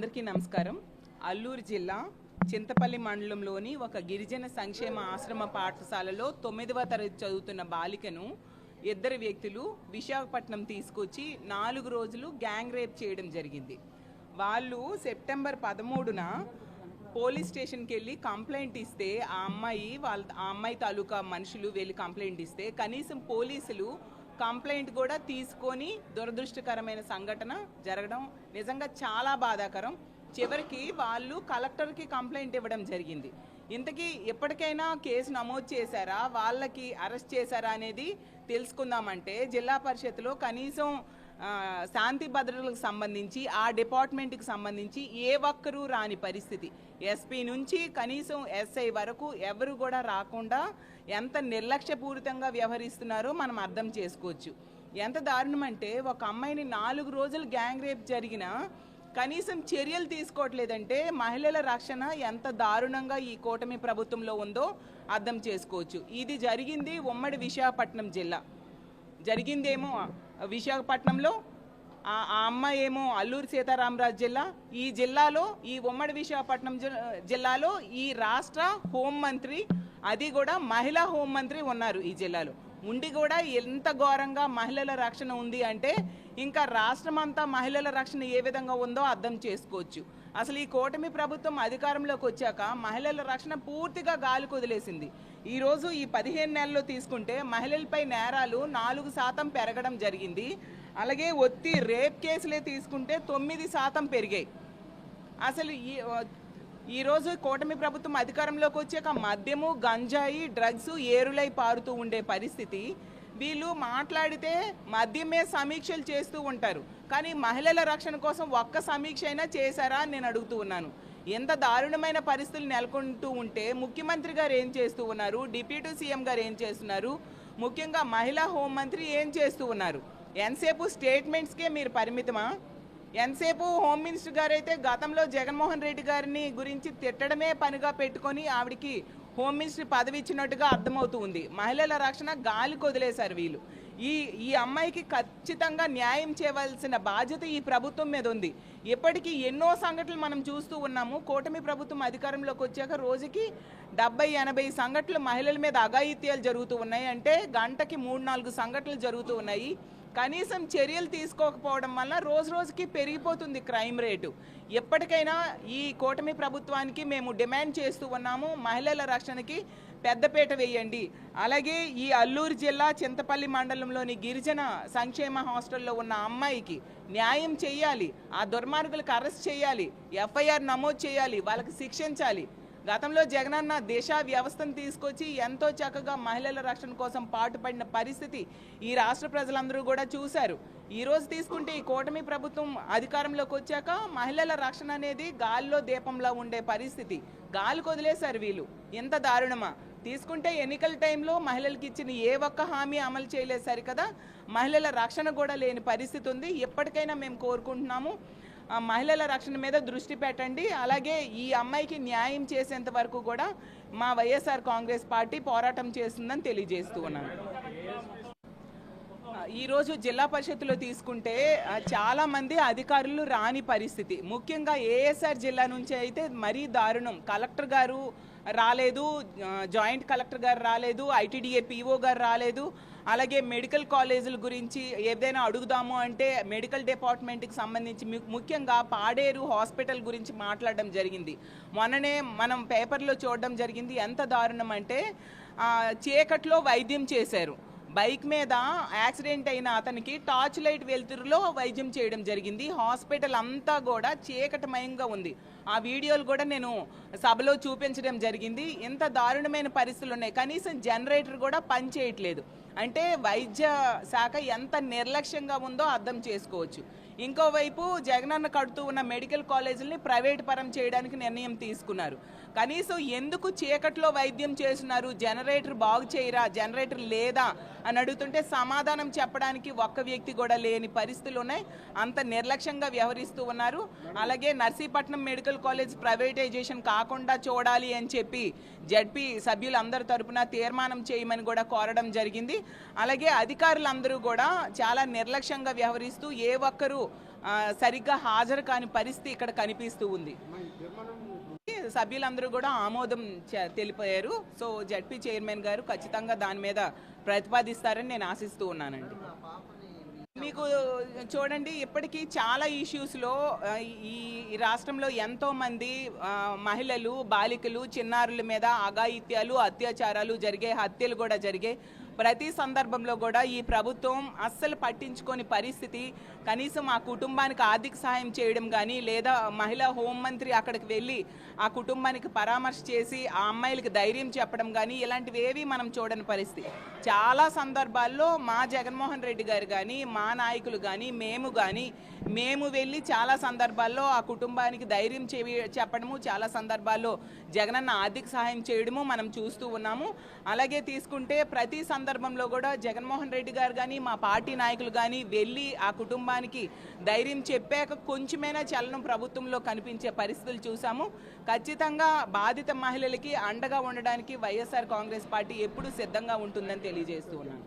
అందరికీ నమస్కారం. అల్లూరు జిల్లా చింతపల్లి మండలంలోని ఒక గిరిజన సంక్షేమ ఆశ్రమ పాఠశాలలో తొమ్మిదవ తరగతి చదువుతున్న బాలికను ఇద్దరు వ్యక్తులు విశాఖపట్నం తీసుకొచ్చి నాలుగు రోజులు గ్యాంగ్ రేప్ చేయడం జరిగింది. వాళ్ళు సెప్టెంబర్ పదమూడున పోలీస్ స్టేషన్కి వెళ్ళి కంప్లైంట్ ఇస్తే ఆ అమ్మాయి వాళ్ళ ఆ అమ్మాయి తాలూకా మనుషులు వెళ్ళి కంప్లైంట్ ఇస్తే కనీసం పోలీసులు కంప్లైంట్ కూడా తీసుకొని దురదృష్టకరమైన సంఘటన జరగడం నిజంగా చాలా బాధాకరం. చివరికి వాళ్ళు కలెక్టర్కి కంప్లైంట్ ఇవ్వడం జరిగింది. ఇంతకీ ఎప్పటికైనా కేసు నమోదు చేశారా? వాళ్ళకి అరెస్ట్ చేశారా అనేది తెలుసుకుందామంటే జిల్లా పరిషత్లో కనీసం శాంతి భద్రతలకు సంబంధించి ఆ డిపార్ట్మెంట్కి సంబంధించి ఏ ఒక్కరూ రాని పరిస్థితి. ఎస్పీ నుంచి కనీసం ఎస్ఐ వరకు ఎవరు కూడా రాకుండా ఎంత నిర్లక్ష్యపూరితంగా వ్యవహరిస్తున్నారో మనం అర్థం చేసుకోవచ్చు. ఎంత దారుణం అంటే ఒక అమ్మాయిని నాలుగు రోజులు గ్యాంగ్ రేప్ జరిగిన కనీసం చర్యలు తీసుకోవట్లేదంటే మహిళల రక్షణ ఎంత దారుణంగా ఈ కూటమి ప్రభుత్వంలో ఉందో అర్థం చేసుకోవచ్చు. ఇది జరిగింది ఉమ్మడి విశాఖపట్నం జిల్లా. జరిగిందేమో విశాఖపట్నంలో ఆ అమ్మాయి ఏమో అల్లూరు సీతారామరాజు జిల్లా. ఈ జిల్లాలో ఈ ఉమ్మడి విశాఖపట్నం జిల్లాలో ఈ రాష్ట్ర హోంమంత్రి అది కూడా మహిళా హోంమంత్రి ఉన్నారు ఈ జిల్లాలో. ఉండి కూడా ఎంత ఘోరంగా మహిళల రక్షణ ఉంది అంటే ఇంకా రాష్ట్రం అంతా మహిళల రక్షణ ఏ విధంగా ఉందో అర్థం చేసుకోవచ్చు. అసలు ఈ కూటమి ప్రభుత్వం అధికారంలోకి వచ్చాక మహిళల రక్షణ పూర్తిగా గాలి కుదిలేసింది ఈరోజు ఈ పదిహేను నెలల్లో తీసుకుంటే మహిళలపై నేరాలు నాలుగు శాతం పెరగడం జరిగింది. అలాగే ఒత్తి రేప్ కేసులే తీసుకుంటే తొమ్మిది శాతం పెరిగాయి. అసలు ఈ ఈరోజు కూటమి ప్రభుత్వం అధికారంలోకి వచ్చాక మద్యము గంజాయి డ్రగ్స్ ఏరులై పారుతూ ఉండే పరిస్థితి. వీళ్ళు మాట్లాడితే మద్యమే సమీక్షలు చేస్తూ ఉంటారు. కానీ మహిళల రక్షణ కోసం ఒక్క సమీక్ష అయినా చేశారా అని నేను అడుగుతూ ఉన్నాను. ఎంత దారుణమైన పరిస్థితులు నెలకొంటూ ఉంటే ముఖ్యమంత్రి గారు ఏం చేస్తూ ఉన్నారు? డిప్యూటీ సీఎం గారు ఏం చేస్తున్నారు? ముఖ్యంగా మహిళా హోంమంత్రి ఏం చేస్తూ ఉన్నారు? ఎంతసేపు స్టేట్మెంట్స్కే మీరు పరిమితమా? ఎంతసేపు హోమ్ మినిస్టర్ గారు అయితే గతంలో జగన్మోహన్ రెడ్డి గారిని గురించి తిట్టడమే పనిగా పెట్టుకొని ఆవిడికి హోమ్ మినిస్టర్ పదవి ఇచ్చినట్టుగా అర్థమవుతూ ఉంది. మహిళల రక్షణ గాలికి వదిలేశారు వీళ్ళు. ఈ ఈ అమ్మాయికి ఖచ్చితంగా న్యాయం చేయవలసిన బాధ్యత ఈ ప్రభుత్వం మీద ఉంది. ఇప్పటికీ ఎన్నో సంఘటనలు మనం చూస్తూ ఉన్నాము. కూటమి ప్రభుత్వం అధికారంలోకి వచ్చాక రోజుకి డెబ్బై ఎనభై సంఘటనలు మహిళల మీద అఘాయిత్యాలు జరుగుతూ ఉన్నాయి. అంటే గంటకి మూడు నాలుగు సంఘటనలు జరుగుతూ ఉన్నాయి. కనీసం చర్యలు తీసుకోకపోవడం వల్ల రోజు రోజుకి పెరిగిపోతుంది క్రైమ్ రేటు. ఎప్పటికైనా ఈ కూటమి ప్రభుత్వానికి మేము డిమాండ్ చేస్తూ ఉన్నాము మహిళల రక్షణకి పెద్దపేట వేయండి. అలాగే ఈ అల్లూరు జిల్లా చింతపల్లి మండలంలోని గిరిజన సంక్షేమ హాస్టల్లో ఉన్న అమ్మాయికి న్యాయం చేయాలి ఆ దుర్మార్గులకు అరెస్ట్ చేయాలి ఎఫ్ఐఆర్ నమోదు చేయాలి వాళ్ళకి శిక్షించాలి. గతంలో జగనన్న దిశ వ్యవస్థను తీసుకొచ్చి ఎంతో చక్కగా మహిళల రక్షణ కోసం పాటుపడిన పరిస్థితి ఈ రాష్ట్ర ప్రజలందరూ కూడా చూశారు. ఈరోజు తీసుకుంటే ఈ కూటమి ప్రభుత్వం అధికారంలోకి వచ్చాక మహిళల రక్షణ అనేది గాలిలో దీపంలో ఉండే పరిస్థితి. గాలి కొదిలేశారు వీళ్ళు. ఎంత దారుణమా? తీసుకుంటే ఎన్నికల టైంలో మహిళలకు ఇచ్చిన ఏ ఒక్క హామీ అమలు చేయలేదు సరికదా? మహిళల రక్షణ కూడా లేని పరిస్థితి ఉంది. ఎప్పటికైనా మేము కోరుకుంటున్నాము. మహిళల రక్షణ మీద దృష్టి పెట్టండి. అలాగే ఈ అమ్మాయికి న్యాయం చేసేంత వరకు కూడా మా వైఎస్ఆర్ కాంగ్రెస్ పార్టీ పోరాటం చేస్తుందని తెలియజేస్తూ ఉన్నాను. ఈరోజు జిల్లా పరిషత్తులో తీసుకుంటే చాలామంది అధికారులు రాని పరిస్థితి. ముఖ్యంగా ఏఎస్ఆర్ జిల్లా నుంచి అయితే మరీ దారుణం. కలెక్టర్ గారు రాలేదు జాయింట్ కలెక్టర్ గారు రాలేదు ఐటీడీఏ పీఓ గారు రాలేదు అలాగే మెడికల్ కాలేజీల గురించి ఏదైనా అడుగుదాము అంటే మెడికల్ డిపార్ట్మెంట్కి సంబంధించి ముఖ్యంగా పాడేరు హాస్పిటల్ గురించి మాట్లాడడం జరిగింది. మొన్ననే మనం పేపర్లో చూడడం జరిగింది ఎంత దారుణం అంటే చీకట్లో వైద్యం చేశారు. బైక్ మీద యాక్సిడెంట్ అయిన అతనికి టార్చ్ లైట్ వెలుతురులో వైద్యం చేయడం జరిగింది. హాస్పిటల్ అంతా కూడా చీకటమయంగా ఉంది. ఆ వీడియోలు కూడా నేను సభలో చూపించడం జరిగింది. ఎంత దారుణమైన పరిస్థితులు ఉన్నాయి. కనీసం జనరేటర్ కూడా పనిచేయట్లేదు అంటే వైద్య శాఖ ఎంత నిర్లక్ష్యంగా ఉందో అర్థం చేసుకోవచ్చు. ఇంకోవైపు జగనన్న కడుతూ ఉన్న మెడికల్ కాలేజీలని ప్రైవేట్ పరం చేయడానికి నిర్ణయం తీసుకున్నారు. కనీసం ఎందుకు చీకట్లో వైద్యం చేస్తున్నారు? జనరేటర్ బాగు చేయరా? జనరేటర్ లేదా? అని అడుగుతుంటే సమాధానం చెప్పడానికి ఒక్క వ్యక్తి కూడా లేని పరిస్థితులు ఉన్నాయి. అంత నిర్లక్ష్యంగా వ్యవహరిస్తూ ఉన్నారు. అలాగే నర్సీపట్నం మెడికల్ కాలేజ్ ప్రైవేటైజేషన్ కాకుండా చూడాలి అని చెప్పి జడ్పీ సభ్యులందరి తరపున తీర్మానం చేయమని కూడా కోరడం జరిగింది. అలాగే అధికారులందరూ కూడా చాలా నిర్లక్ష్యంగా వ్యవహరిస్తూ ఏ ఒక్కరూ సరిగ్గా హాజరు కాని పరిస్థితి ఇక్కడ కనిపిస్తూ ఉంది. సభ్యులందరూ కూడా ఆమోదం తెలిపారు. సో జడ్పీ చైర్మన్ గారు ఖచ్చితంగా దాని మీద ప్రతిపాదిస్తారని నేను ఆశిస్తూ ఉన్నానండి. మీకు చూడండి ఇప్పటికీ చాలా ఇష్యూస్లో ఈ రాష్ట్రంలో ఎంతోమంది మహిళలు బాలికలు చిన్నారుల మీద అఘాయిత్యాలు అత్యాచారాలు జరిగే హత్యలు కూడా జరిగే ప్రతి సందర్భంలో కూడా ఈ ప్రభుత్వం అస్సలు పట్టించుకొని పరిస్థితి. కనీసం ఆ కుటుంబానికి ఆర్థిక సహాయం చేయడం కానీ లేదా మహిళా హోంమంత్రి అక్కడికి వెళ్ళి ఆ కుటుంబానికి పరామర్శ చేసి ఆ అమ్మాయిలకు ధైర్యం చెప్పడం కానీ ఇలాంటివి ఏవి మనం చూడని పరిస్థితి. చాలా సందర్భాల్లో మా జగన్మోహన్ రెడ్డి గారు కానీ మా నాయకులు కానీ మేము కానీ మేము వెళ్ళి చాలా సందర్భాల్లో ఆ కుటుంబానికి ధైర్యం చెప్పడము చాలా సందర్భాల్లో జగనన్న ఆర్థిక సహాయం చేయడము మనం చూస్తూ ఉన్నాము. అలాగే తీసుకుంటే ప్రతి సందర్భంలో కూడా జగన్మోహన్ రెడ్డి గారు కానీ మా పార్టీ నాయకులు కానీ వెళ్ళి ఆ కుటుంబానికి ధైర్యం చెప్పాక కొంచెమైనా చలనం ప్రభుత్వంలో కనిపించే పరిస్థితులు చూసాము. ఖచ్చితంగా బాధిత మహిళలకి అండగా ఉండడానికి వైఎస్ఆర్ కాంగ్రెస్ పార్టీ ఎప్పుడూ సిద్ధంగా ఉంటుందని తెలియజేస్తూ ఉన్నాను.